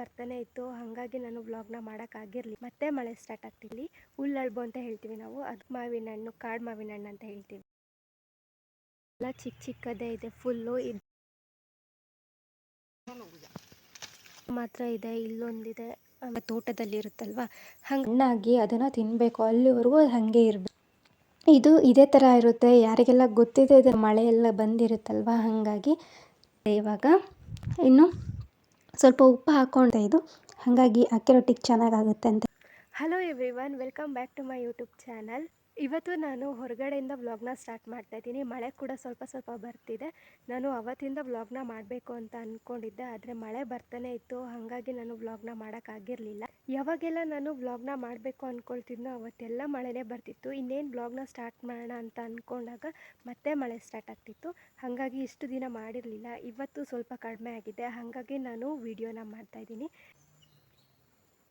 ಬರ್ತಾನೆ ಇತ್ತು. ಹಾಗಾಗಿ ನಾನು ವ್ಲಾಗ್ನ ಮಾಡೋಕ್ಕಾಗಿರಲಿ ಮತ್ತೆ ಮಳೆ ಸ್ಟಾರ್ಟ್ ಆಗ್ತಿರಲಿ. ಹುಲ್ಲಳ್ಬು ಅಂತ ಹೇಳ್ತೀವಿ ನಾವು. ಅದು ಮಾವಿನ ಹಣ್ಣು, ಕಾಡು ಮಾವಿನ ಹಣ್ಣು ಅಂತ ಹೇಳ್ತೀವಿ. ಎಲ್ಲ ಚಿಕ್ಕ ಚಿಕ್ಕದೇ ಇದೆ ಫುಲ್ಲು ಮಾತ್ರ ಇದೆ, ಇಲ್ಲೊಂದಿದೆ. ತೋಟದಲ್ಲಿ ಇರುತ್ತಲ್ವಾ? ಹಂಗೆ ಹಣ್ಣಾಗಿ ಅದನ್ನು ತಿನ್ನಬೇಕು ಅಲ್ಲಿವರೆಗೂ ಹಾಗೆ ಇರಬೇಕು. ಇದು ಇದೇ ಥರ ಇರುತ್ತೆ. ಯಾರಿಗೆಲ್ಲ ಗೊತ್ತಿದೆ ಇದು ಮಳೆ ಎಲ್ಲ ಬಂದಿರುತ್ತಲ್ವ? ಹಾಗಾಗಿ ಇವಾಗ ಇನ್ನು ಸ್ವಲ್ಪ ಉಪ್ಪು ಹಾಕ್ಕೊಂಡೆ ಇದು. ಹಾಗಾಗಿ ಅಕ್ಕಿ ರೊಟ್ಟಿಗೆ ಚೆನ್ನಾಗಾಗುತ್ತೆ ಅಂತ. Hello everyone welcome back to my YouTube channel ಇವತ್ತು ನಾನು ಹೊರಗಡೆಯಿಂದ ವ್ಲಾಗ್ನ ಸ್ಟಾರ್ಟ್ ಮಾಡ್ತಾ ಇದ್ದೀನಿ. ಮಳೆ ಕೂಡ ಸ್ವಲ್ಪ ಸ್ವಲ್ಪ ಬರ್ತಿದೆ. ನಾನು ಅವತ್ತಿಂದ ವ್ಲಾಗ್ನ ಮಾಡಬೇಕು ಅಂತ ಅಂದ್ಕೊಂಡಿದ್ದೆ ಆದರೆ ಮಳೆ ಬರ್ತಾನೆ ಇತ್ತು. ಹಾಗಾಗಿ ನಾನು ವ್ಲಾಗ್ನ ಮಾಡೋಕ್ಕಾಗಿರಲಿಲ್ಲ ಯಾವಾಗೆಲ್ಲ ನಾನು ವ್ಲಾಗ್ನ ಮಾಡಬೇಕು ಅಂದ್ಕೊಳ್ತಿದ್ನೋ ಅವತ್ತೆಲ್ಲ ಮಳೆನೇ ಬರ್ತಿತ್ತು. ಇನ್ನೇನು ವ್ಲಾಗ್ನ ಸ್ಟಾರ್ಟ್ ಮಾಡೋಣ ಅಂತ ಅಂದ್ಕೊಂಡಾಗ ಮತ್ತೆ ಮಳೆ ಸ್ಟಾರ್ಟ್ ಆಗ್ತಿತ್ತು. ಹಾಗಾಗಿ ಇಷ್ಟು ದಿನ ಮಾಡಿರಲಿಲ್ಲ. ಇವತ್ತು ಸ್ವಲ್ಪ ಕಡಿಮೆ ಆಗಿದೆ. ಹಾಗಾಗಿ ನಾನು ವೀಡಿಯೋನ ಮಾಡ್ತಾಯಿದ್ದೀನಿ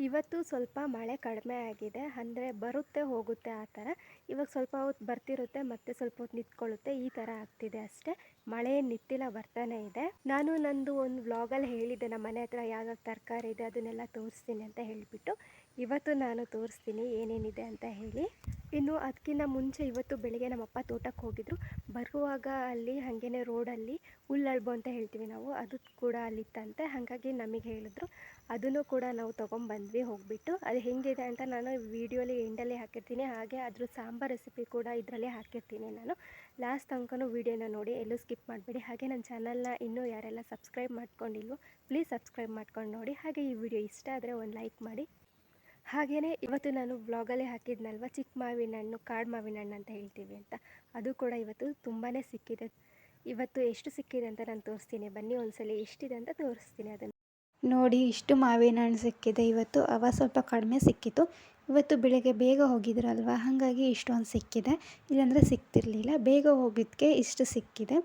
ಇವತ್ತು ಸ್ವಲ್ಪ ಮಳೆ ಕಡಿಮೆ ಆಗಿದೆ, ಅಂದರೆ ಬರುತ್ತೆ ಹೋಗುತ್ತೆ ಆ ಥರ. ಇವಾಗ ಸ್ವಲ್ಪ ಹೊತ್ತು ಬರ್ತಿರುತ್ತೆ, ಮತ್ತೆ ಸ್ವಲ್ಪ ಹೊತ್ತು ನಿಂತ್ಕೊಳ್ಳುತ್ತೆ, ಈ ಥರ ಆಗ್ತಿದೆ ಅಷ್ಟೇ. ಮಳೆ ನಿತ್ತಿಲ್ಲ ಬರ್ತಾನೆ ಇದೆ. ನಾನು ನಂದು ಒಂದು ವ್ಲಾಗಲ್ಲಿ ಹೇಳಿದ್ದೆ, ನಮ್ಮ ಮನೆ ಹತ್ರ ಯಾವ್ಯಾವ ತರಕಾರಿ ಇದೆ ಅದನ್ನೆಲ್ಲ ತೋರಿಸ್ತೀನಿ ಅಂತ ಹೇಳಿಬಿಟ್ಟು. ಇವತ್ತು ನಾನು ತೋರಿಸ್ತೀನಿ ಏನೇನಿದೆ ಅಂತ ಹೇಳಿ. ಇನ್ನು ಅದಕ್ಕಿಂತ ಮುಂಚೆ ಇವತ್ತು ಬೆಳಗ್ಗೆ ನಮ್ಮಪ್ಪ ತೋಟಕ್ಕೆ ಹೋಗಿದ್ರು. ಬರುವಾಗ ಅಲ್ಲಿ ಹಾಗೇನೆ ರೋಡಲ್ಲಿ ಹುಲ್ಲಳ್ಬು ಅಂತ ಹೇಳ್ತೀವಿ ನಾವು. ಅದು ಕೂಡ ಅಲ್ಲಿತ್ತಂತೆ. ಹಾಗಾಗಿ ನಮಗೆ ಹೇಳಿದ್ರು. ಅದನ್ನು ಕೂಡ ನಾವು ತೊಗೊಂಬಂದ್ವಿ, ಹೋಗಿಬಿಟ್ಟು. ಅದು ಹೆಂಗಿದೆ ಅಂತ ನಾನು ವೀಡಿಯೋಲಿ ಎಂಡಲ್ಲಿ ಹಾಕಿರ್ತೀನಿ. ಹಾಗೆ ಅದ್ರ ಸಾಂಬಾರ್ ರೆಸಿಪಿ ಕೂಡ ಇದರಲ್ಲೇ ಹಾಕಿರ್ತೀನಿ ನಾನು. ಲಾಸ್ಟ್ ತನಕನೂ ವೀಡಿಯೋನ ನೋಡಿ. ಎಲ್ಲೂ ಸ್ಕಿಪ್ ಮಾಡಬೇಡಿ. ಹಾಗೆ ನನ್ನ ಚಾನಲ್ನ ಇನ್ನೂ ಯಾರೆಲ್ಲ ಸಬ್ಸ್ಕ್ರೈಬ್ ಮಾಡ್ಕೊಂಡಿಲ್ವೋ ಪ್ಲೀಸ್ ಸಬ್ಸ್ಕ್ರೈಬ್ ಮಾಡ್ಕೊಂಡು ನೋಡಿ. ಹಾಗೆ ಈ ವಿಡಿಯೋ ಇಷ್ಟ ಆದರೆ ಒಂದು ಲೈಕ್ ಮಾಡಿ. ಹಾಗೆಯೇ ಇವತ್ತು ನಾನು ಬ್ಲಾಗಲ್ಲಿ ಹಾಕಿದ್ನಲ್ವ? ಚಿಕ್ಕ ಮಾವಿನ ಹಣ್ಣು ಕಾಡು ಮಾವಿನ ಹಣ್ಣು ಅಂತ ಹೇಳ್ತೀವಿ ಅಂತ. ಅದು ಕೂಡ ಇವತ್ತು ತುಂಬಾ ಸಿಕ್ಕಿದೆ. ಇವತ್ತು ಎಷ್ಟು ಸಿಕ್ಕಿದೆ ಅಂತ ನಾನು ತೋರಿಸ್ತೀನಿ. ಬನ್ನಿ ಒಂದ್ಸಲ ಎಷ್ಟಿದೆ ಅಂತ ತೋರಿಸ್ತೀನಿ ಅದನ್ನು. ನೋಡಿ, ಇಷ್ಟು ಮಾವಿನ ಹಣ್ಣು ಸಿಕ್ಕಿದೆ. ಇವತ್ತು ಅವ ಸ್ವಲ್ಪ ಕಡಿಮೆ ಸಿಕ್ಕಿತ್ತು. ಇವತ್ತು ಬೆಳಗ್ಗೆ ಬೇಗ ಹೋಗಿದ್ರಲ್ವ? ಹಾಗಾಗಿ ಇಷ್ಟೊಂದು ಸಿಕ್ಕಿದೆ. ಇಲ್ಲಾಂದರೆ ಸಿಕ್ತಿರಲಿಲ್ಲ. ಬೇಗ ಹೋಗಿದ್ದಕ್ಕೆ ಇಷ್ಟು ಸಿಕ್ಕಿದೆ.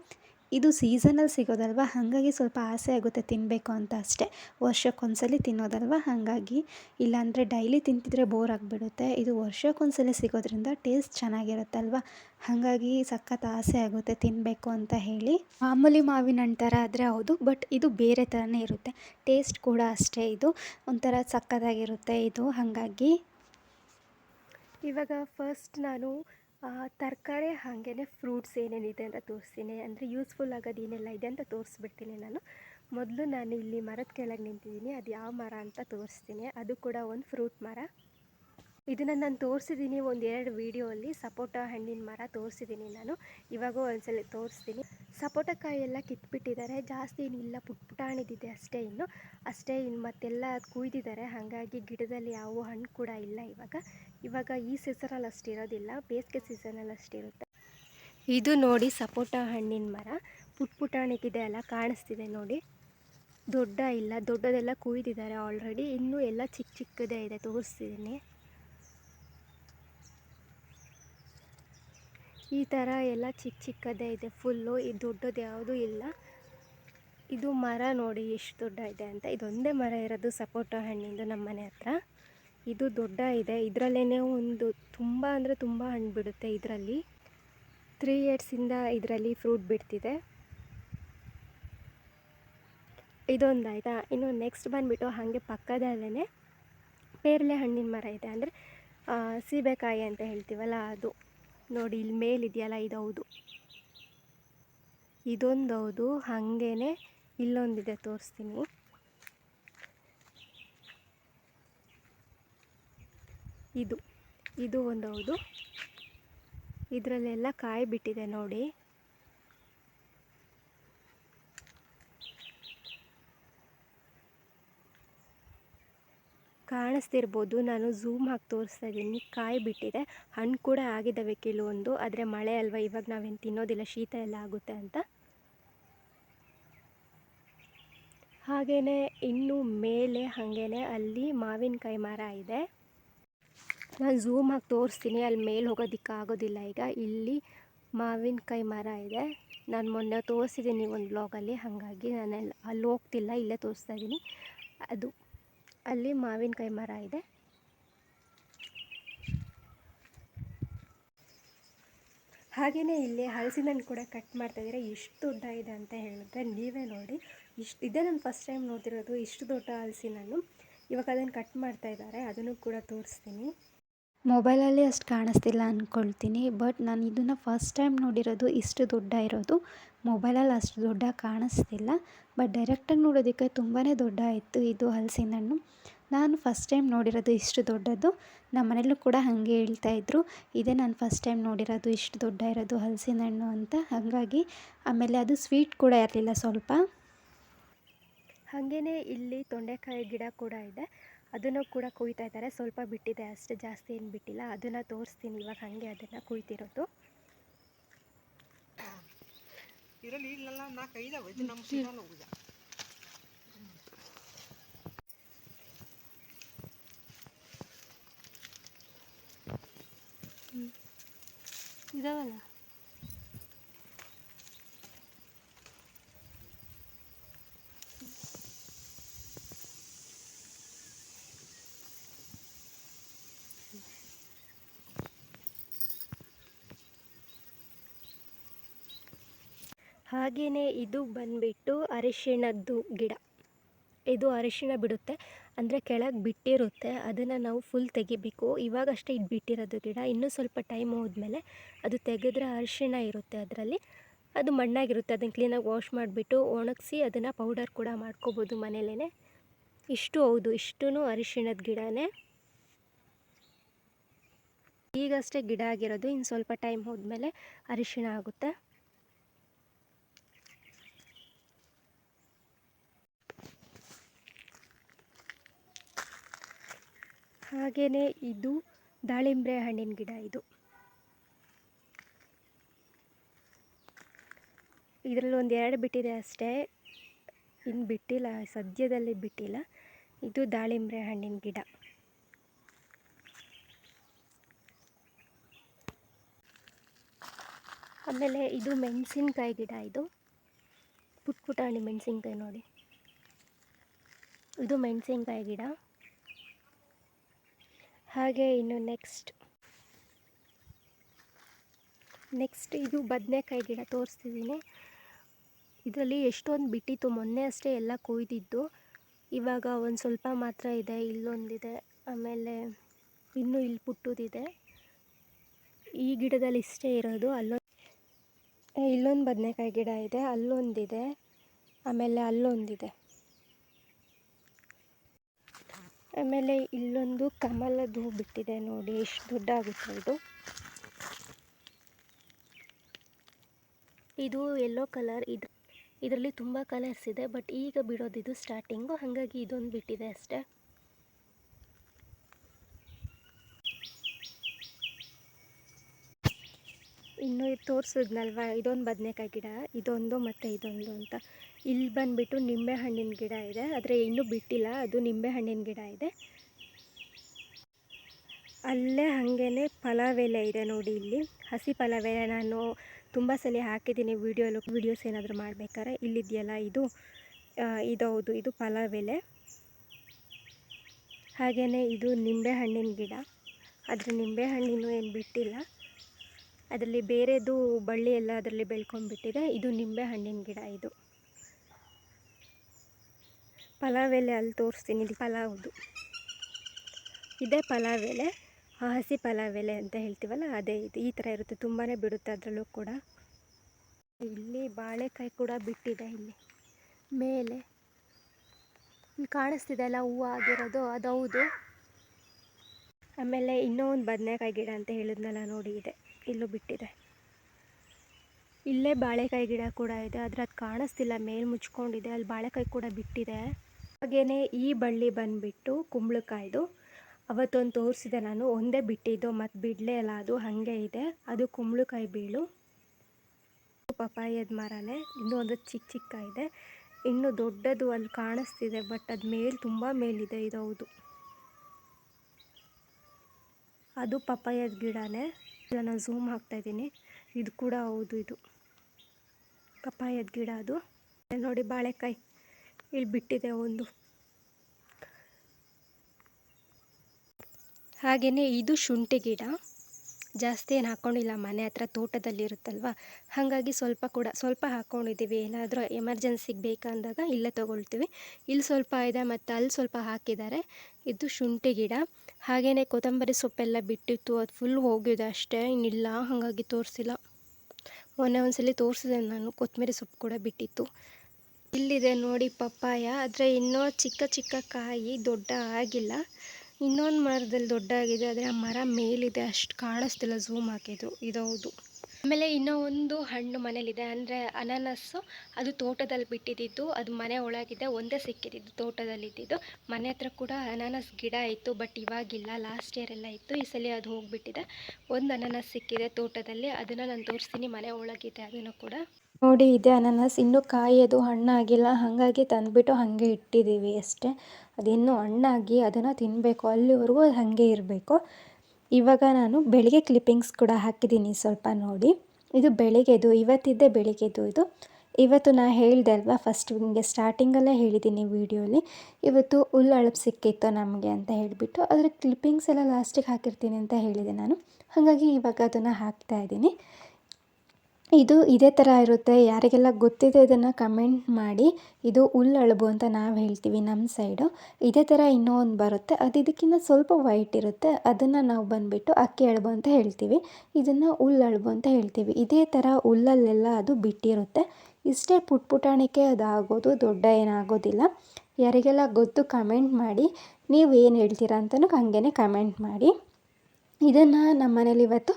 ಇದು ಸೀಸನಲ್ಲಿ ಸಿಗೋದಲ್ವ? ಹಾಗಾಗಿ ಸ್ವಲ್ಪ ಆಸೆ ಆಗುತ್ತೆ ತಿನ್ನಬೇಕು ಅಂತ ಅಷ್ಟೇ. ವರ್ಷಕ್ಕೊಂದ್ಸಲಿ ತಿನ್ನೋದಲ್ವ? ಹಾಗಾಗಿ. ಇಲ್ಲಾಂದರೆ ಡೈಲಿ ತಿಂತಿದ್ರೆ ಬೋರ್ ಆಗಿಬಿಡುತ್ತೆ. ಇದು ವರ್ಷಕ್ಕೊಂದ್ಸಲಿ ಸಿಗೋದ್ರಿಂದ ಟೇಸ್ಟ್ ಚೆನ್ನಾಗಿರುತ್ತಲ್ವ? ಹಾಗಾಗಿ ಸಖತ್ ಆಸೆ ಆಗುತ್ತೆ ತಿನ್ನಬೇಕು ಅಂತ ಹೇಳಿ. ಮಾಮೂಲಿ ಮಾವಿನ ಥರ ಆದರೆ ಹೌದು, ಬಟ್ ಇದು ಬೇರೆ ಥರನೇ ಇರುತ್ತೆ. ಟೇಸ್ಟ್ ಕೂಡ ಅಷ್ಟೇ ಇದು. ಒಂಥರ ಸಕ್ಕತ್ತಾಗಿರುತ್ತೆ ಇದು. ಹಾಗಾಗಿ. ಇವಾಗ ಫಸ್ಟ್ ನಾನು ತರಕಾರಿ ಹಾಗೆಯೇ ಫ್ರೂಟ್ಸ್ ಏನೇನಿದೆ ಅಂತ ತೋರಿಸ್ತೀನಿ. ಅಂದರೆ ಯೂಸ್ಫುಲ್ ಆಗೋದು ಏನೆಲ್ಲ ಇದೆ ಅಂತ ತೋರಿಸ್ಬಿಡ್ತೀನಿ ನಾನು. ಮೊದಲು ನಾನು ಇಲ್ಲಿ ಮರದ ಕೆಳಗೆ ನಿಂತಿದ್ದೀನಿ. ಅದು ಯಾವ ಮರ ಅಂತ ತೋರಿಸ್ತೀನಿ. ಅದು ಕೂಡ ಒಂದು ಫ್ರೂಟ್ ಮರ. ಇದನ್ನು ನಾನು ತೋರಿಸಿದ್ದೀನಿ ಒಂದು ಎರಡು ವೀಡಿಯೋಲ್ಲಿ. ಸಪೋಟ ಹಣ್ಣಿನ ಮರ ತೋರಿಸಿದ್ದೀನಿ ನಾನು. ಇವಾಗ ಒಂದ್ಸಲ ತೋರಿಸ್ತೀನಿ. ಸಪೋಟ ಕಾಯೆಲ್ಲ ಕಿತ್ಬಿಟ್ಟಿದ್ದಾರೆ ಜಾಸ್ತಿ ಏನಿಲ್ಲ ಪುಟ್ ಪುಟಾಣಿದಿದೆ ಅಷ್ಟೇ ಇನ್ನು. ಅಷ್ಟೇ ಇನ್ನು ಮತ್ತೆಲ್ಲ ಕುಯ್ದಿದ್ದಾರೆ ಹಾಗಾಗಿ ಗಿಡದಲ್ಲಿ ಯಾವ ಹಣ್ಣು ಕೂಡ ಇಲ್ಲ ಇವಾಗ. ಇವಾಗ ಈ ಸೀಸನಲ್ಲಿ ಅಷ್ಟಿರೋದಿಲ್ಲ ಬೇಸಿಗೆ ಸೀಸನಲ್ಲಿ ಅಷ್ಟಿರುತ್ತೆ ಇದು ನೋಡಿ ಸಪೋಟ ಹಣ್ಣಿನ ಮರ. ಪುಟ್ ಪುಟಾಣಿಗಿದೆ ಅಲ್ಲ ಕಾಣಿಸ್ತಿದೆ ನೋಡಿ. ದೊಡ್ಡ ಇಲ್ಲ, ದೊಡ್ಡದೆಲ್ಲ ಕುಯ್ದಿದ್ದಾರೆ ಆಲ್ರೆಡಿ ಇನ್ನೂ ಎಲ್ಲ ಚಿಕ್ಕ ಚಿಕ್ಕದೇ ಇದೆ ತೋರಿಸ್ತಿದ್ದೀನಿ ಈ ಥರ ಎಲ್ಲ ಚಿಕ್ಕ ಚಿಕ್ಕದೇ ಇದೆ. ಫುಲ್ಲು ಇದು ದೊಡ್ಡದು ಯಾವುದೂ ಇಲ್ಲ. ಇದು ಮರ ನೋಡಿ ಎಷ್ಟು ದೊಡ್ಡ ಇದೆ ಅಂತ. ಇದೊಂದೇ ಮರ ಇರೋದು ಸಪೋಟ ಹಣ್ಣಿಂದು ನಮ್ಮ ಮನೆ ಹತ್ರ. ಇದು ದೊಡ್ಡ ಇದೆ. ಇದರಲ್ಲೇ ಒಂದು ತುಂಬ ಅಂದರೆ ತುಂಬ ಹಣ್ಣು ಬಿಡುತ್ತೆ ಇದರಲ್ಲಿ. ತ್ರೀ ಇಯರ್ಸಿಂದ ಇದರಲ್ಲಿ ಫ್ರೂಟ್ ಬಿಡ್ತಿದೆ. ಇದೊಂದು ಆಯಿತಾ ಇನ್ನು ನೆಕ್ಸ್ಟ್ ಬಂದುಬಿಟ್ಟು ಹಾಗೆ ಪಕ್ಕದಲ್ಲೇ ಪೇರಲೆ ಹಣ್ಣಿನ ಮರ ಇದೆ. ಅಂದರೆ ಸೀಬೆಕಾಯಿ ಅಂತ ಹೇಳ್ತೀವಲ್ಲ ಅದು. ನೋಡಿ, ಇಲ್ಲಿ ಮೇಲಿದೆಯಲ್ಲ ಇದು ಹೌದು ಇದೊಂದು. ಹೌದು ಹಾಗೇ ಇಲ್ಲೊಂದಿದೆ, ತೋರಿಸ್ತೀನಿ. ಇದು ಇದು ಒಂದು ಹೌದು ಇದರಲ್ಲೆಲ್ಲ ಕಾಯಿ ಬಿಟ್ಟಿದೆ ನೋಡಿ. ಕಾಣಿಸ್ತಿರ್ಬೋದು. ನಾನು ಝೂಮ್ ಹಾಕಿ ತೋರಿಸ್ತಾ ಇದ್ದೀನಿ ಕಾಯಿ ಬಿಟ್ಟಿದೆ. ಹಣ್ಣು ಕೂಡ ಆಗಿದ್ದಾವೆ ಕೆಲವೊಂದು ಆದರೆ ಮಳೆ ಅಲ್ವಾ? ಇವಾಗ ನಾವೇನು ತಿನ್ನೋದಿಲ್ಲ. ಶೀತ ಎಲ್ಲ ಆಗುತ್ತೆ ಅಂತ. ಹಾಗೆಯೇ ಇನ್ನು ಮೇಲೆ ಹಾಗೇ ಅಲ್ಲಿ ಮಾವಿನಕಾಯಿ ಮರ ಇದೆ. ನಾನು ಝೂಮ್ ಹಾಕಿ ತೋರಿಸ್ತೀನಿ. ಅಲ್ಲಿ ಮೇಲೆ ಹೋಗೋದಕ್ಕೆ ಆಗೋದಿಲ್ಲ ಈಗ. ಇಲ್ಲಿ ಮಾವಿನಕಾಯಿ ಮರ ಇದೆ. ನಾನು ಮೊನ್ನೆ ತೋರಿಸಿದ್ದೀನಿ ಒಂದು ಬ್ಲಾಗಲ್ಲಿ ಹಾಗಾಗಿ ನಾನು ಅಲ್ಲಿ ಹೋಗ್ತಿಲ್ಲ. ಇಲ್ಲೇ ತೋರಿಸ್ತಾ ಇದ್ದೀನಿ ಅದು ಅಲ್ಲಿ ಮಾವಿನಕಾಯಿ ಮರ ಇದೆ. ಹಾಗೆಯೇ ಇಲ್ಲಿ ಹಲಸಿನ ಕೂಡ ಕಟ್ ಮಾಡ್ತಾಯಿದ್ದಾರೆ ಎಷ್ಟು ದೊಡ್ಡ ಇದೆ ಅಂತ ಹೇಳಿದ್ರೆ ನೀವೇ ನೋಡಿ. ಇಷ್ಟು, ಇದೇ ನಾನು ಫಸ್ಟ್ ಟೈಮ್ ನೋಡ್ತಿರೋದು ಇಷ್ಟು ದೊಡ್ಡ ಹಲಸಿನ ಹಣ್ಣು. ಇವಾಗ ಅದನ್ನು ಕಟ್ ಮಾಡ್ತಾ ಇದ್ದಾರೆ. ಅದನ್ನು ಕೂಡ ತೋರಿಸ್ತೀನಿ. ಮೊಬೈಲಲ್ಲಿ ಅಷ್ಟು ಕಾಣಿಸ್ತಿಲ್ಲ ಅಂದ್ಕೊಳ್ತೀನಿ ಬಟ್ ನಾನು ಇದನ್ನು ಫಸ್ಟ್ ಟೈಮ್ ನೋಡಿರೋದು ಇಷ್ಟು ದೊಡ್ಡ ಇರೋದು. ಮೊಬೈಲಲ್ಲಿ ಅಷ್ಟು ದೊಡ್ಡ ಕಾಣಿಸ್ತಿಲ್ಲ. ಬಟ್ ಡೈರೆಕ್ಟಾಗಿ ನೋಡೋದಕ್ಕೆ ತುಂಬಾ ದೊಡ್ಡ ಇತ್ತು ಇದು ಹಲಸಿನ ಹಣ್ಣು ನಾನು ಫಸ್ಟ್ ಟೈಮ್ ನೋಡಿರೋದು ಇಷ್ಟು ದೊಡ್ಡದು ನಮ್ಮ ಮನೇಲೂ ಕೂಡ ಹಾಗೆ ಹೇಳ್ತಾಯಿದ್ರು ಇದೇ ನಾನು ಫಸ್ಟ್ ಟೈಮ್ ನೋಡಿರೋದು ಇಷ್ಟು ದೊಡ್ಡ ಇರೋದು ಹಲಸಿನ ಹಣ್ಣು ಅಂತ. ಹಾಗಾಗಿ ಆಮೇಲೆ ಅದು ಸ್ವೀಟ್ ಕೂಡ ಇರಲಿಲ್ಲ ಸ್ವಲ್ಪ. ಹಾಗೆಯೇ ಇಲ್ಲಿ ತೊಂಡೆಕಾಯಿ ಗಿಡ ಕೂಡ ಇದೆ. ಅದನ್ನು ಕೂಡ ಕುಯ್ತಾ ಇದ್ದಾರೆ. ಸ್ವಲ್ಪ ಬಿಟ್ಟಿದೆ ಅಷ್ಟೇ ಜಾಸ್ತಿ ಏನು ಬಿಟ್ಟಿಲ್ಲ. ಅದನ್ನು ತೋರಿಸ್ತೀನಿ ಇವಾಗ ಹಾಗೆ ಅದನ್ನು ಕುಯ್ತಿರೋದು. ಇದರಲ್ಲಿ ಇಲ್ಲೆಲ್ಲ ನಾಲ್ಕು ಐದಾವೆ ಇದು ನಮ್ಮ ಸಿಗಲ್ಲ ಹೋಗುದ ಇದಾವಲ್ಲ ಹಾಗೆಯೇ ಇದು ಬಂದುಬಿಟ್ಟು ಅರಿಶಿಣದ್ದು ಗಿಡ. ಇದು ಅರಿಶಿಣ ಬಿಡುತ್ತೆ. ಅಂದರೆ ಕೆಳಗೆ ಬಿಟ್ಟಿರುತ್ತೆ. ಅದನ್ನು ನಾವು ಫುಲ್ ತೆಗಿಬೇಕು. ಇವಾಗಷ್ಟೇ ಇದು ಬಿಟ್ಟಿರೋದು ಗಿಡ. ಇನ್ನೂ ಸ್ವಲ್ಪ ಟೈಮ್ ಹೋದ್ಮೇಲೆ ಅದು ತೆಗೆದ್ರೆ ಅರಿಶಿಣ ಇರುತ್ತೆ ಅದರಲ್ಲಿ. ಅದು ಮಣ್ಣಾಗಿರುತ್ತೆ. ಅದನ್ನು ಕ್ಲೀನಾಗಿ ವಾಶ್ ಮಾಡಿಬಿಟ್ಟು ಒಣಗಿಸಿ ಅದನ್ನು ಪೌಡರ್ ಕೂಡ ಮಾಡ್ಕೋಬೋದು ಮನೇಲೇ ಇಷ್ಟು ಹೌದು. ಇಷ್ಟೂ ಅರಿಶಿಣದ ಗಿಡನೇ. ಈಗಷ್ಟೇ ಗಿಡ ಆಗಿರೋದು. ಇನ್ನು ಸ್ವಲ್ಪ ಟೈಮ್ ಹೋದ್ಮೇಲೆ ಅರಿಶಿಣ ಆಗುತ್ತೆ. ಹಾಗೆಯೇ ಇದು ದಾಳಿಂಬೆ ಹಣ್ಣಿನ ಗಿಡ ಇದು. ಇದರಲ್ಲಿ ಒಂದು ಎರಡು ಬಿಟ್ಟಿದೆ ಅಷ್ಟೇ. ಇನ್ನು ಬಿಟ್ಟಿಲ್ಲ, ಸದ್ಯದಲ್ಲಿ ಬಿಟ್ಟಿಲ್ಲ. ಇದು ದಾಳಿಂಬೆ ಹಣ್ಣಿನ ಗಿಡ. ಆಮೇಲೆ ಇದು ಮೆಣಸಿನ್ಕಾಯಿ ಗಿಡ ಇದು. ಪುಟ್ ಪುಟಾಣಿ ಮೆಣಸಿನ್ಕಾಯಿ ನೋಡಿ. ಇದು ಮೆಣಸಿನ್ಕಾಯಿ ಗಿಡ. ಹಾಗೆ ಇನ್ನು ನೆಕ್ಸ್ಟ್ ನೆಕ್ಸ್ಟ್ ಇದು ಬದನೆಕಾಯಿ ಗಿಡ ತೋರಿಸ್ತಿದ್ದೀನಿ ಇದರಲ್ಲಿ ಎಷ್ಟೊಂದು ಬಿಟ್ಟಿತ್ತು. ಮೊನ್ನೆ ಅಷ್ಟೇ ಎಲ್ಲ ಕೊಯ್ದಿದ್ದು. ಇವಾಗ ಒಂದು ಸ್ವಲ್ಪ ಮಾತ್ರ ಇದೆ, ಇಲ್ಲೊಂದಿದೆ. ಆಮೇಲೆ ಇನ್ನೂ ಇಲ್ಲಿ ಪುಟ್ಟುದಿದೆ. ಈ ಗಿಡದಲ್ಲಿ ಇಷ್ಟೇ ಇರೋದು. ಅಲ್ಲೊಂದು ಇಲ್ಲೊಂದು ಬದನೆಕಾಯಿ ಗಿಡ ಇದೆ. ಅಲ್ಲೊಂದಿದೆ. ಆಮೇಲೆ ಅಲ್ಲೊಂದಿದೆ. ಆಮೇಲೆ ಇಲ್ಲೊಂದು ಕಮಲದ ಹೂ ಬಿಟ್ಟಿದೆ ನೋಡಿ, ಎಷ್ಟು ದೊಡ್ಡ ಆಗುತ್ತೆ ಇದು. ಇದು ಯೆಲ್ಲೋ ಕಲರ್ ಇದು, ಇದರಲ್ಲಿ ತುಂಬ ಕಲರ್ಸ್ ಇದೆ ಬಟ್ ಈಗ ಬಿಡೋದು ಇದು ಸ್ಟಾರ್ಟಿಂಗು ಹಾಗಾಗಿ ಇದೊಂದು ಬಿಟ್ಟಿದೆ ಅಷ್ಟೇ. ಇನ್ನು ಇದು ತೋರಿಸಿದ್ನಲ್ವ? ಇದೊಂದು ಬದನೆಕಾಯಿ ಗಿಡ, ಇದೊಂದು ಮತ್ತು ಇದೊಂದು ಅಂತ. ಇಲ್ಲಿ ಬಂದುಬಿಟ್ಟು ನಿಂಬೆ ಹಣ್ಣಿನ ಗಿಡ ಇದೆ. ಆದರೆ ಇನ್ನೂ ಬಿಟ್ಟಿಲ್ಲ. ಅದು ನಿಂಬೆ ಹಣ್ಣಿನ ಗಿಡ ಇದೆ. ಅಲ್ಲೇ ಹಾಗೇ ಎಲೆ ಇದೆ ನೋಡಿ ಇಲ್ಲಿ. ಹಸಿ ಪಲಾವ್ ಎಲೆ ನಾನು ತುಂಬ ಸಲ ಹಾಕಿದ್ದೀನಿ ವೀಡಿಯೋಲು. ವೀಡಿಯೋಸ್ ಏನಾದರೂ ಮಾಡಬೇಕಾದ್ರೆ ಇಲ್ಲಿದೆಯಲ್ಲ ಇದು. ಇದೌದು. ಇದು ಹೌದು ಇದು ಪಲಾವ್ ಎಲೆ ಹಾಗೆಯೇ ಇದು ನಿಂಬೆ ಹಣ್ಣಿನ ಗಿಡ. ಆದರೆ ನಿಂಬೆ ಹಣ್ಣಿನೂ ಏನು ಬಿಟ್ಟಿಲ್ಲ. ಅದರಲ್ಲಿ ಬೇರೆದು ಬಳ್ಳಿ ಎಲ್ಲ ಅದರಲ್ಲಿ ಬೆಳ್ಕೊಂಡ್ಬಿಟ್ಟಿದೆ. ಇದು ನಿಂಬೆ ಹಣ್ಣಿನ ಗಿಡ ಇದು. ಪಲಾವ್ ಎಲೆ ಅಲ್ಲಿ ತೋರಿಸ್ತೀನಿ ಇದು ಪಲಾವ್ದು. ಇದೇ ಪಲಾವ್ ಎಲೆ ಹಸಿ ಪಲಾವ್ ಎಲೆ ಅಂತ ಹೇಳ್ತೀವಲ್ಲ, ಅದೇ ಇದು. ಈ ಥರ ಇರುತ್ತೆ ತುಂಬಾ ಬಿಡುತ್ತೆ ಅದರಲ್ಲೂ ಕೂಡ. ಇಲ್ಲಿ ಬಾಳೆಕಾಯಿ ಕೂಡ ಬಿಟ್ಟಿದೆ ಇಲ್ಲಿ. ಮೇಲೆ ಇಲ್ಲಿ ಕಾಣಿಸ್ತಿದೆ ಅಲ್ಲ, ಹೂವು ಆಗಿರೋದು, ಅದು ಹೌದು. ಆಮೇಲೆ ಇನ್ನೂ ಒಂದು ಬದನೆಕಾಯಿ ಗಿಡ ಅಂತ ಹೇಳಿದ್ನಲ್ಲ, ನೋಡಿ, ಇದೆ. ಇಲ್ಲೂ ಬಿಟ್ಟಿದೆ. ಇಲ್ಲೇ ಬಾಳೆಕಾಯಿ ಗಿಡ ಕೂಡ ಇದೆ, ಆದರೆ ಅದು ಕಾಣಿಸ್ತಿಲ್ಲ, ಮೇಲೆ ಮುಚ್ಕೊಂಡಿದೆ, ಅಲ್ಲಿ ಬಾಳೆಕಾಯಿ ಕೂಡ ಬಿಟ್ಟಿದೆ. ಹಾಗೆಯೇ ಈ ಬಳ್ಳಿ ಬಂದುಬಿಟ್ಟು ಕುಂಬಳಕಾಯ್ದು. ಅವತ್ತೊಂದು ತೋರಿಸಿದೆ ನಾನು, ಒಂದೇ ಬಿಟ್ಟಿದ್ದು, ಮತ್ತು ಬಿಡಲೇ ಅಲ್ಲ ಅದು ಹಾಗೆ ಇದೆ. ಅದು ಕುಂಬಳಕಾಯಿ ಬೀಳು. ಪಪಾಯದ ಮರನೇ, ಇನ್ನೂ ಒಂದು ಚಿಕ್ಕ ಚಿಕ್ಕ ಇದೆ. ಇನ್ನು ದೊಡ್ಡದು ಅಲ್ಲಿ ಕಾಣಿಸ್ತಿದೆ, ಬಟ್ ಅದು ಮೇಲೆ ತುಂಬ ಮೇಲಿದೆ, ಇದು ಹೌದು. ಅದು ಪಪಾಯದ ಗಿಡನೇ. ನಾನು ಝೂಮ್ ಹಾಕ್ತಾಯಿದ್ದೀನಿ ಇದು ಕೂಡ ಹೌದು, ಇದು. ಪಪಾಯದ ಗಿಡ ಅದು. ನೋಡಿ ಬಾಳೆಕಾಯಿ. ಇಲ್ಲಿ ಬಿಟ್ಟಿದೆ ಒಂದು. ಹಾಗೆಯೇ ಇದು ಶುಂಠಿ ಗಿಡ. ಜಾಸ್ತಿ ಏನು ಹಾಕ್ಕೊಂಡಿಲ್ಲ ಮನೆ ಹತ್ರ ತೋಟದಲ್ಲಿರುತ್ತಲ್ವ ಹಾಗಾಗಿ ಸ್ವಲ್ಪ ಕೂಡ, ಸ್ವಲ್ಪ ಹಾಕ್ಕೊಂಡಿದ್ದೀವಿ ಏನಾದರೂ ಎಮರ್ಜೆನ್ಸಿಗೆ ಬೇಕಂದಾಗ ಇಲ್ಲೇ ತೊಗೊಳ್ತೀವಿ. ಇಲ್ಲಿ ಸ್ವಲ್ಪ ಇದೆ ಮತ್ತು ಅಲ್ಲಿ ಸ್ವಲ್ಪ ಹಾಕಿದ್ದಾರೆ. ಇದು ಶುಂಠಿ ಗಿಡ. ಹಾಗೆಯೇ ಕೊತ್ತಂಬರಿ ಸೊಪ್ಪೆಲ್ಲ ಬಿಟ್ಟಿತ್ತು, ಅದು ಫುಲ್ ಹೋಗಿದೆ ಅಷ್ಟೇ, ಇನ್ನಿಲ್ಲ, ಹಾಗಾಗಿ ತೋರಿಸಿಲ್ಲ. ಮೊನ್ನೆ ಒಂದ್ಸಲಿ ತೋರಿಸಿದೆ ನಾನು, ಕೊತ್ತಂಬರಿ ಸೊಪ್ಪು ಕೂಡ ಬಿಟ್ಟಿತ್ತು. ಇಲ್ಲಿದೆ ನೋಡಿ ಪಪ್ಪಾಯ. ಆದರೆ ಇನ್ನೂ ಚಿಕ್ಕ ಚಿಕ್ಕ ಕಾಯಿ ದೊಡ್ಡ ಆಗಿಲ್ಲ. ಇನ್ನೊಂದು ಮರದಲ್ಲಿ ದೊಡ್ಡ ಆಗಿದೆ ಆದರೆ ಆ ಮರ ಮೇಲಿದೆ. ಅಷ್ಟು ಕಾಣಿಸ್ತಿಲ್ಲ ಝೂಮ್ ಹಾಕಿದ್ರು. ಇದೌದು ಆಮೇಲೆ ಇನ್ನೂ ಒಂದು ಹಣ್ಣು ಮನೇಲಿದೆ. ಅಂದರೆ ಅನಾನಸ್ಸು, ಅದು ತೋಟದಲ್ಲಿ ಬಿಟ್ಟಿದ್ದಿದ್ದು. ಅದು ಮನೆ ಒಳಗಿದೆ. ಒಂದೇ ಸಿಕ್ಕಿದ್ದು ತೋಟದಲ್ಲಿ ಇದ್ದಿದ್ದು. ಮನೆ ಹತ್ರ ಕೂಡ ಅನಾನಸ್ ಗಿಡ ಇತ್ತು ಬಟ್ ಇವಾಗಿಲ್ಲ. ಲಾಸ್ಟ್ ಇಯರ್ ಎಲ್ಲ ಇತ್ತು. ಈ ಸಲ ಅದು ಹೋಗಿಬಿಟ್ಟಿದೆ. ಒಂದು ಅನಾನಸ್ ಸಿಕ್ಕಿದೆ ತೋಟದಲ್ಲಿ. ಅದನ್ನು ನಾನು ತೋರಿಸ್ತೀನಿ. ಮನೆ ಒಳಗಿದೆ ಅದನ್ನು ಕೂಡ. ನೋಡಿ, ಇದೆ ಅನಾನಸ್. ಇನ್ನೂ ಕಾಯಿ ಅದು ಹಣ್ಣಾಗಿಲ್ಲ. ಹಾಗಾಗಿ ತಂದುಬಿಟ್ಟು ಹಾಗೆ ಇಟ್ಟಿದ್ದೀವಿ ಅಷ್ಟೇ. ಅದಿನ್ನೂ ಹಣ್ಣಾಗಿ ಅದನ್ನು ತಿನ್ನಬೇಕು ಅಲ್ಲಿವರೆಗೂ ಹಾಗೆ ಇರಬೇಕು. ಇವಾಗ ನಾನು ಬೆಳಿಗ್ಗೆ ಕ್ಲಿಪ್ಪಿಂಗ್ಸ್ ಕೂಡ ಹಾಕಿದ್ದೀನಿ ಸ್ವಲ್ಪ ನೋಡಿ. ಇದು ಬೆಳಿಗ್ಗೆದು, ಇವತ್ತಿದ್ದೆ ಬೆಳಿಗ್ಗೆದು ಇದು. ಇವತ್ತು ನಾ ಹೇಳಿದೆ ಅಲ್ವಾ ಫಸ್ಟ್ ನಿಮಗೆ ಸ್ಟಾರ್ಟಿಂಗಲ್ಲೇ ಹೇಳಿದ್ದೀನಿ ವೀಡಿಯೋಲಿ ಇವತ್ತು ಹುಲ್ಲು ಅಳಪ್ ಸಿಕ್ಕಿತ್ತು ನಮಗೆ ಅಂತ ಹೇಳಿಬಿಟ್ಟು ಅದರ ಕ್ಲಿಪ್ಪಿಂಗ್ಸ್ ಎಲ್ಲ ಲಾಸ್ಟಿಗೆ ಹಾಕಿರ್ತೀನಿ ಅಂತ ಹೇಳಿದೆ ನಾನು. ಹಾಗಾಗಿ ಇವಾಗ ಅದನ್ನು ಹಾಕ್ತಾ ಇದ್ದೀನಿ. ಇದು ಇದೇ ಥರ ಇರುತ್ತೆ. ಯಾರಿಗೆಲ್ಲ ಗೊತ್ತಿದೆ ಇದನ್ನು ಕಮೆಂಟ್ ಮಾಡಿ. ಇದು ಹುಲ್ಲಳಬು ಅಂತ ನಾವು ಹೇಳ್ತೀವಿ ನಮ್ಮ ಸೈಡು ಇದೇ ಥರ ಇನ್ನೂ ಒಂದು ಬರುತ್ತೆ. ಅದು ಇದಕ್ಕಿಂತ ಸ್ವಲ್ಪ ವೈಟ್ ಇರುತ್ತೆ. ಅದನ್ನು ನಾವು ಬಂದುಬಿಟ್ಟು ಅಕ್ಕಿ ಅಳಬು ಅಂತ ಹೇಳ್ತೀವಿ. ಇದನ್ನು ಹುಲ್ಲಳಬು ಅಂತ ಹೇಳ್ತೀವಿ. ಇದೇ ಥರ ಹುಲ್ಲಲ್ಲೆಲ್ಲ ಅದು ಬಿಟ್ಟಿರುತ್ತೆ. ಇಷ್ಟೇ ಪುಟ್ ಪುಟಾಣಿಕೆ ಅದು ಆಗೋದು ದೊಡ್ಡ ಏನಾಗೋದಿಲ್ಲ. ಯಾರಿಗೆಲ್ಲ ಗೊತ್ತು ಕಮೆಂಟ್ ಮಾಡಿ. ನೀವು ಏನು ಹೇಳ್ತೀರಾ ಅಂತಲೂ ಹಂಗೇ ಕಮೆಂಟ್ ಮಾಡಿ. ಇದನ್ನು ನಮ್ಮ ಮನೇಲಿ ಇವತ್ತು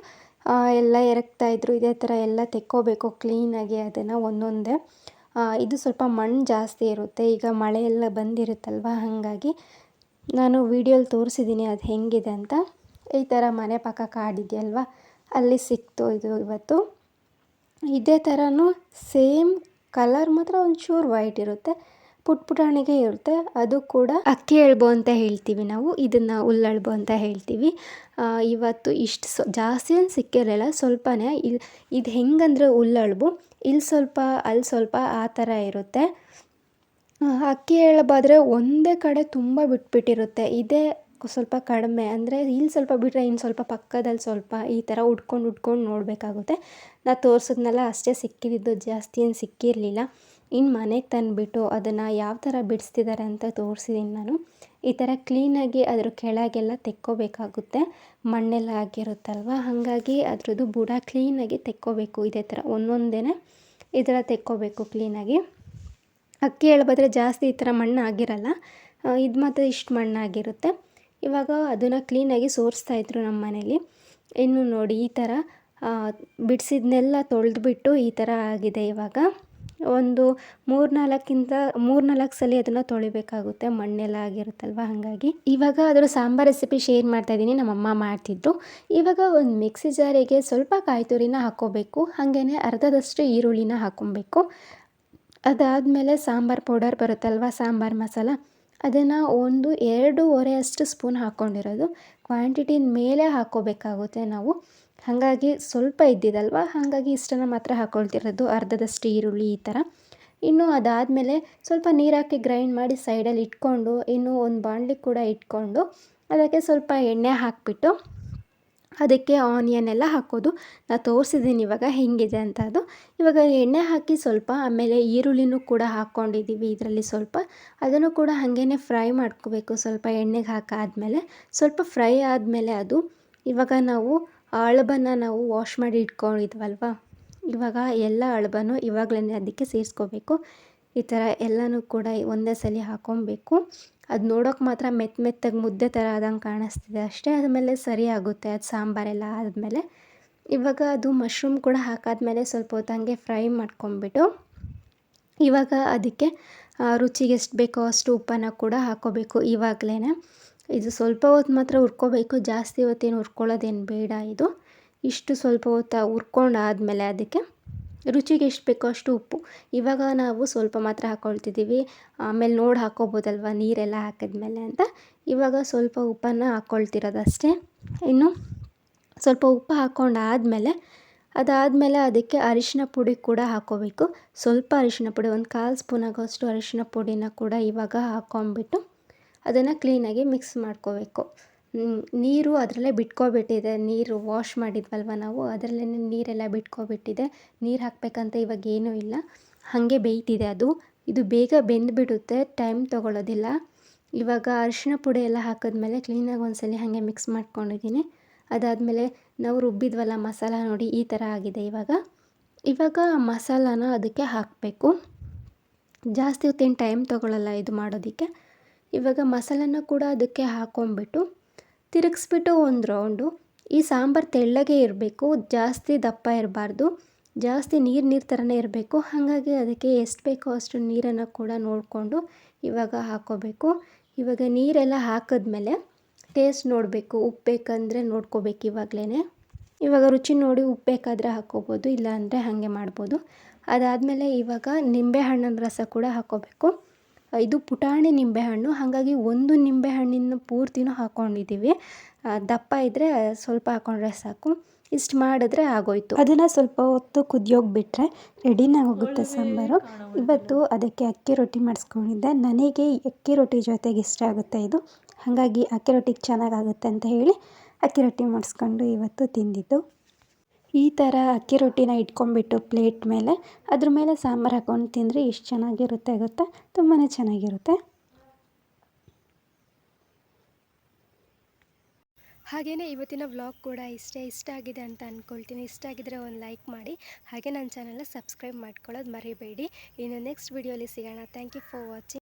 ಎಲ್ಲ ಎರಕ್ತಾಯಿದ್ರು ಇದೇ ಥರ ಎಲ್ಲ ತೆಕ್ಕೋಬೇಕು ಕ್ಲೀನಾಗಿ ಅದನ್ನು ಒಂದೊಂದೇ. ಇದು ಸ್ವಲ್ಪ ಮಣ್ಣು ಜಾಸ್ತಿ ಇರುತ್ತೆ, ಈಗ ಮಳೆ ಎಲ್ಲ ಬಂದಿರುತ್ತಲ್ವ, ಹಾಗಾಗಿ ನಾನು ವೀಡಿಯೋಲಿ ತೋರಿಸಿದ್ದೀನಿ ಅದು ಹೆಂಗಿದೆ ಅಂತ. ಈ ಥರ ಮನೆ ಪಕ್ಕ ಕಾಡಿದೆಯಲ್ವ, ಅಲ್ಲಿ ಸಿಕ್ತು ಇದು ಇವತ್ತು. ಇದೇ ಥರನೂ ಸೇಮ್ ಕಲರ್ ಮಾತ್ರ ಒಂಚೂರು ವೈಟ್ ಇರುತ್ತೆ ಪುಟ್ ಪುಟಾಣಿಗೆ ಇರುತ್ತೆ. ಅದು ಕೂಡ ಅಕ್ಕಿ ಎಳ್ಬು ಅಂತ ಹೇಳ್ತೀವಿ ನಾವು. ಇದನ್ನು ಉಲ್ಲಳ್ಬೋ ಅಂತ ಹೇಳ್ತೀವಿ. ಇವತ್ತು ಇಷ್ಟು ಸೊ, ಜಾಸ್ತಿ ಏನು ಸಿಕ್ಕಿರಲಿಲ್ಲ. ಸ್ವಲ್ಪನೇ ಇದು ಇದು ಹೆಂಗಂದರೆ ಉಲ್ಲಳ್ಬು ಇಲ್ಲಿ ಸ್ವಲ್ಪ ಅಲ್ಲಿ ಸ್ವಲ್ಪ ಆ ಥರ ಇರುತ್ತೆ. ಅಕ್ಕಿ ಎಳ್ಬಾದರೆ ಒಂದೇ ಕಡೆ ತುಂಬ ಬಿಟ್ಬಿಟ್ಟಿರುತ್ತೆ. ಇದೇ ಸ್ವಲ್ಪ ಕಡಿಮೆ. ಅಂದರೆ ಇಲ್ಲಿ ಸ್ವಲ್ಪ ಬಿಟ್ಟರೆ ಇನ್ನು ಸ್ವಲ್ಪ ಪಕ್ಕದಲ್ಲಿ ಸ್ವಲ್ಪ ಈ ಥರ ಉಟ್ಕೊಂಡು ಉಟ್ಕೊಂಡು ನೋಡಬೇಕಾಗುತ್ತೆ. ನಾ ತೋರಿಸಿದ್ನೆಲ್ಲ ಅಷ್ಟೇ ಸಿಕ್ಕಿದ್ದು. ಜಾಸ್ತಿ ಏನು ಸಿಕ್ಕಿರಲಿಲ್ಲ. ಇನ್ನು ಮನೆಗೆ ತಂದುಬಿಟ್ಟು ಅದನ್ನು ಯಾವ ಥರ ಬಿಡಿಸ್ತಿದ್ದಾರೆ ಅಂತ ತೋರಿಸಿದ್ದೀನಿ ನಾನು. ಈ ಥರ ಕ್ಲೀನಾಗಿ ಅದ್ರ ಕೆಳಗೆಲ್ಲ ತೆಕ್ಕೋಬೇಕಾಗುತ್ತೆ. ಮಣ್ಣೆಲ್ಲ ಆಗಿರುತ್ತಲ್ವ? ಹಾಗಾಗಿ ಅದರದ್ದು ಬುಡ ಕ್ಲೀನಾಗಿ ತೆಕ್ಕೋಬೇಕು ಇದೇ ಥರ ಒಂದೊಂದೇ ಈ ಥರ ತೆಕ್ಕೋಬೇಕು ಕ್ಲೀನಾಗಿ ಅಕ್ಕಿ ಹೇಳ್ಬೋದ್ರೆ ಜಾಸ್ತಿ ಈ ಥರ ಮಣ್ಣು ಆಗಿರಲ್ಲ. ಇದು ಮಾತ್ರ ಇಷ್ಟು ಮಣ್ಣಾಗಿರುತ್ತೆ ಇವಾಗ ಅದನ್ನು ಕ್ಲೀನಾಗಿ ಸೋರಿಸ್ತಾ ಇದ್ರು ನಮ್ಮ ಮನೇಲಿ. ಇನ್ನು ನೋಡಿ ಈ ಥರ ಬಿಡಿಸಿದ್ನೆಲ್ಲ ತೊಳೆದ್ಬಿಟ್ಟು ಈ ಥರ ಆಗಿದೆ ಇವಾಗ. ಒಂದು ಮೂರು ನಾಲ್ಕಿಂದ ಮೂರು ನಾಲ್ಕು ಸಲ ಅದನ್ನು ತೊಳಿಬೇಕಾಗುತ್ತೆ. ಮಣ್ಣೆಲ್ಲ ಆಗಿರುತ್ತಲ್ವ? ಹಾಗಾಗಿ ಇವಾಗ ಅದರ ಸಾಂಬಾರ್ ರೆಸಿಪಿ ಶೇರ್ ಮಾಡ್ತಾ ಇದ್ದೀನಿ. ನಮ್ಮಮ್ಮ ಮಾಡ್ತಿದ್ರು. ಇವಾಗ ಒಂದು ಮಿಕ್ಸಿ ಜಾರಿಗೆ ಸ್ವಲ್ಪ ಕಾಯಿ ತುರಿನ ಹಾಕ್ಕೋಬೇಕು ಹಾಗೆಯೇ ಅರ್ಧದಷ್ಟು ಈರುಳ್ಳಿನ ಹಾಕ್ಕೊಬೇಕು ಅದಾದಮೇಲೆ ಸಾಂಬಾರ್ ಪೌಡರ್ ಬರುತ್ತಲ್ವ? ಸಾಂಬಾರ್ ಮಸಾಲ. ಅದನ್ನು ಒಂದು ಎರಡೂವರೆ ಅಷ್ಟು ಸ್ಪೂನ್ ಹಾಕ್ಕೊಂಡಿರೋದು ಕ್ವಾಂಟಿಟಿನ ಮೇಲೆ ಹಾಕ್ಕೋಬೇಕಾಗುತ್ತೆ ನಾವು. ಹಾಗಾಗಿ ಸ್ವಲ್ಪ ಇದ್ದಿದ್ದಲ್ವ ಹಾಗಾಗಿ ಇಷ್ಟನ್ನ ಮಾತ್ರ ಹಾಕ್ಕೊಳ್ತಿರೋದು ಅರ್ಧದಷ್ಟು ಈರುಳ್ಳಿ ಈ ಥರ. ಇನ್ನು ಅದಾದಮೇಲೆ ಸ್ವಲ್ಪ ನೀರು ಹಾಕಿ ಗ್ರೈಂಡ್ ಮಾಡಿ ಸೈಡಲ್ಲಿ ಇಟ್ಕೊಂಡು, ಇನ್ನು ಒಂದು ಬಾಣಲಿ ಕೂಡ ಇಟ್ಕೊಂಡು, ಅದಕ್ಕೆ ಸ್ವಲ್ಪ ಎಣ್ಣೆ ಹಾಕಿಬಿಟ್ಟು, ಅದಕ್ಕೆ ಆನಿಯನ್ ಎಲ್ಲ ಹಾಕೋದು. ನಾ ತೋರಿಸಿದ್ದೀನಿ ಇವಾಗ ಹೆಂಗಿದೆ ಅಂತ ಅದು. ಇವಾಗ ಎಣ್ಣೆ ಹಾಕಿ ಸ್ವಲ್ಪ, ಆಮೇಲೆ ಈರುಳ್ಳಿನೂ ಕೂಡ ಹಾಕ್ಕೊಂಡಿದ್ದೀವಿ ಇದರಲ್ಲಿ ಸ್ವಲ್ಪ. ಅದನ್ನು ಕೂಡ ಹಾಗೇ ಫ್ರೈ ಮಾಡ್ಕೋಬೇಕು ಸ್ವಲ್ಪ ಎಣ್ಣೆಗೆ ಹಾಕಾದಮೇಲೆ. ಸ್ವಲ್ಪ ಫ್ರೈ ಆದಮೇಲೆ ಅದು, ಇವಾಗ ನಾವು ಅಳಬನ್ನು ನಾವು ವಾಶ್ ಮಾಡಿ ಇಟ್ಕೊಂಡಿದ್ವಲ್ವ? ಇವಾಗ ಎಲ್ಲ ಅಳಬನ್ನು ಇವಾಗಲೇ ಅದಕ್ಕೆ ಸೇರಿಸ್ಕೋಬೇಕು. ಈ ಥರ ಎಲ್ಲನೂ ಕೂಡ ಒಂದೇ ಸಲ ಹಾಕ್ಕೊಬೇಕು ಅದು ನೋಡೋಕೆ ಮಾತ್ರ ಮೆತ್ತ ಮೆತ್ತಗೆ ಮುದ್ದೆ ಥರ ಆದಂಗೆ ಕಾಣಿಸ್ತಿದೆ ಅಷ್ಟೇ. ಆದಮೇಲೆ ಸರಿ ಆಗುತ್ತೆ. ಅದು ಸಾಂಬಾರೆಲ್ಲ ಆದಮೇಲೆ. ಇವಾಗ ಅದು ಮಶ್ರೂಮ್ ಕೂಡ ಹಾಕಾದ್ಮೇಲೆ ಸ್ವಲ್ಪ ಹೊತ್ತು ಹಾಗೆ ಫ್ರೈ ಮಾಡ್ಕೊಂಬಿಟ್ಟು ಇವಾಗ ಅದಕ್ಕೆ ರುಚಿಗೆ ಎಷ್ಟು ಬೇಕೋ ಅಷ್ಟು ಉಪ್ಪನ್ನು ಕೂಡ ಹಾಕ್ಕೋಬೇಕು ಇವಾಗಲೇ ಇದು ಸ್ವಲ್ಪ ಹೊತ್ತು ಮಾತ್ರ ಹುರ್ಕೋಬೇಕು. ಜಾಸ್ತಿ ಹೊತ್ತೇನು ಹುರ್ಕೊಳ್ಳೋದೇನು ಬೇಡ ಇದು. ಇಷ್ಟು ಸ್ವಲ್ಪ ಹೊತ್ತು ಹುರ್ಕೊಂಡಾದ್ಮೇಲೆ ಅದಕ್ಕೆ ರುಚಿಗೆ ಎಷ್ಟು ಬೇಕೋ ಅಷ್ಟು ಉಪ್ಪು. ಇವಾಗ ನಾವು ಸ್ವಲ್ಪ ಮಾತ್ರ ಹಾಕ್ಕೊಳ್ತಿದ್ದೀವಿ ಆಮೇಲೆ ನೋಡಿ ಹಾಕ್ಕೋಬೋದಲ್ವ ನೀರೆಲ್ಲ ಹಾಕಿದ್ಮೇಲೆ ಅಂತ. ಇವಾಗ ಸ್ವಲ್ಪ ಉಪ್ಪನ್ನು ಹಾಕ್ಕೊಳ್ತಿರೋದಷ್ಟೇ ಇನ್ನು ಸ್ವಲ್ಪ ಉಪ್ಪು ಹಾಕ್ಕೊಂಡಾದ್ಮೇಲೆ ಅದಾದಮೇಲೆ ಅದಕ್ಕೆ ಅರಿಶಿನ ಪುಡಿ ಕೂಡ ಹಾಕ್ಕೋಬೇಕು ಸ್ವಲ್ಪ ಅರಿಶಿನ ಪುಡಿ, ಒಂದು ಕಾಲು ಸ್ಪೂನ್ ಆಗೋಷ್ಟು ಅರಿಶಿನ ಪುಡಿನ ಕೂಡ ಇವಾಗ ಹಾಕ್ಕೊಂಬಿಟ್ಟು ಅದನ್ನು ಕ್ಲೀನಾಗಿ ಮಿಕ್ಸ್ ಮಾಡ್ಕೋಬೇಕು. ನೀರು ಅದರಲ್ಲೇ ಬಿಟ್ಕೊಬಿಟ್ಟಿದೆ. ನೀರು ವಾಶ್ ಮಾಡಿದ್ವಲ್ವ ನಾವು? ಅದರಲ್ಲೇ ನೀರೆಲ್ಲ ಬಿಟ್ಕೊಬಿಟ್ಟಿದೆ. ನೀರು ಹಾಕಬೇಕಂತ ಇವಾಗ ಏನೂ ಇಲ್ಲ. ಹಾಗೆ ಬೇಯ್ತಿದೆ ಅದು. ಇದು ಬೇಗ ಬೆಂದುಬಿಡುತ್ತೆ. ಟೈಮ್ ತೊಗೊಳ್ಳೋದಿಲ್ಲ ಇವಾಗ ಅರಿಶಿನ ಪುಡಿ ಎಲ್ಲ ಹಾಕಿದ್ಮೇಲೆ ಕ್ಲೀನಾಗಿ ಒಂದ್ಸಲ ಹಾಗೆ ಮಿಕ್ಸ್ ಮಾಡ್ಕೊಂಡಿದ್ದೀನಿ. ಅದಾದಮೇಲೆ ನಾವು ರುಬ್ಬಿದ್ವಲ್ಲ ಮಸಾಲ ನೋಡಿ, ಈ ಥರ ಆಗಿದೆ ಇವಾಗ. ಇವಾಗ ಮಸಾಲಾನ ಅದಕ್ಕೆ ಹಾಕಬೇಕು. ಜಾಸ್ತಿ ಹೊತ್ತೇನು ಟೈಮ್ ತೊಗೊಳ್ಳಲ್ಲ ಇದು ಮಾಡೋದಕ್ಕೆ. ಇವಾಗ ಮಸಾಲನ ಕೂಡ ಅದಕ್ಕೆ ಹಾಕೊಂಡ್ಬಿಟ್ಟು ತಿರುಗಿಸ್ಬಿಟ್ಟು ಒಂದು ರೌಂಡು. ಈ ಸಾಂಬಾರು ತೆಳ್ಳಗೆ ಇರಬೇಕು, ಜಾಸ್ತಿ ದಪ್ಪ ಇರಬಾರ್ದು. ಜಾಸ್ತಿ ನೀರು ನೀರು ಥರನೇ ಇರಬೇಕು. ಹಾಗಾಗಿ ಅದಕ್ಕೆ ಎಷ್ಟು ಬೇಕೋ ಅಷ್ಟು ನೀರನ್ನು ಕೂಡ ನೋಡಿಕೊಂಡು ಇವಾಗ ಹಾಕ್ಕೋಬೇಕು ಇವಾಗ ನೀರೆಲ್ಲ ಹಾಕಿದ್ಮೇಲೆ ಟೇಸ್ಟ್ ನೋಡಬೇಕು. ಉಪ್ಪು ಬೇಕಂದರೆ ನೋಡ್ಕೋಬೇಕು ಇವಾಗಲೇ ಇವಾಗ ರುಚಿ ನೋಡಿ ಉಪ್ಪು ಬೇಕಾದರೆ ಹಾಕ್ಕೋಬೋದು ಇಲ್ಲಾಂದರೆ ಹಾಗೆ ಮಾಡ್ಬೋದು. ಅದಾದಮೇಲೆ ಇವಾಗ ನಿಂಬೆಹಣ್ಣಿನ ರಸ ಕೂಡ ಹಾಕ್ಕೋಬೇಕು ಇದು ಪುಟಾಣಿ ನಿಂಬೆಹಣ್ಣು ಹಾಗಾಗಿ ಒಂದು ನಿಂಬೆಹಣ್ಣಿನ ಪೂರ್ತಿನೂ ಹಾಕ್ಕೊಂಡಿದ್ದೀವಿ ಆ, ದಪ್ಪ ಇದ್ದರೆ ಸ್ವಲ್ಪ ಹಾಕ್ಕೊಂಡ್ರೆ ಸಾಕು. ಇಷ್ಟು ಮಾಡಿದ್ರೆ ಆಗೋಯ್ತು. ಅದನ್ನು ಸ್ವಲ್ಪ ಹೊತ್ತು ಕುದಿಯೋಗಿ ಬಿಟ್ಟರೆ ರೆಡಿನೇ ಹೋಗುತ್ತೆ ಸಾಂಬಾರು. ಇವತ್ತು ಅದಕ್ಕೆ ಅಕ್ಕಿ ರೊಟ್ಟಿ ಮಾಡಿಸ್ಕೊಂಡಿದ್ದೆ. ನನಗೆ ಅಕ್ಕಿ ರೊಟ್ಟಿ ಜೊತೆಗೆ ಇಷ್ಟ ಆಗುತ್ತೆ ಇದು. ಹಾಗಾಗಿ ಅಕ್ಕಿ ರೊಟ್ಟಿಗೆ ಚೆನ್ನಾಗಾಗುತ್ತೆ ಅಂತ ಹೇಳಿ ಅಕ್ಕಿ ರೊಟ್ಟಿ ಮಾಡಿಸ್ಕೊಂಡು ಇವತ್ತು ತಿಂದಿದ್ದು. ಈ ಥರ ಅಕ್ಕಿ ರೊಟ್ಟಿನ ಇಟ್ಕೊಂಡ್ಬಿಟ್ಟು ಪ್ಲೇಟ್ ಮೇಲೆ ಅದ್ರ ಮೇಲೆ ಸಾಂಬಾರು ಹಾಕ್ಕೊಂಡು ತಿಂದರೆ ಎಷ್ಟು ಚೆನ್ನಾಗಿರುತ್ತೆ ಗೊತ್ತಾ? ತುಂಬಾ ಚೆನ್ನಾಗಿರುತ್ತೆ. ಹಾಗೆಯೇ ಇವತ್ತಿನ ವ್ಲಾಗ್ ಕೂಡ ಇಷ್ಟೇ ಇಷ್ಟ ಆಗಿದೆ ಅಂತ ಅಂದ್ಕೊಳ್ತೀನಿ ಇಷ್ಟ ಆಗಿದ್ರೆ ಒಂದು ಲೈಕ್ ಮಾಡಿ. ಹಾಗೆ ನನ್ನ ಚಾನಲ್ನ ಸಬ್ಸ್ಕ್ರೈಬ್ ಮಾಡ್ಕೊಳ್ಳೋದು ಮರಿಬೇಡಿ. ಇನ್ನು ನೆಕ್ಸ್ಟ್ ವೀಡಿಯೋಲಿ ಸಿಗೋಣ. Thank you for watching.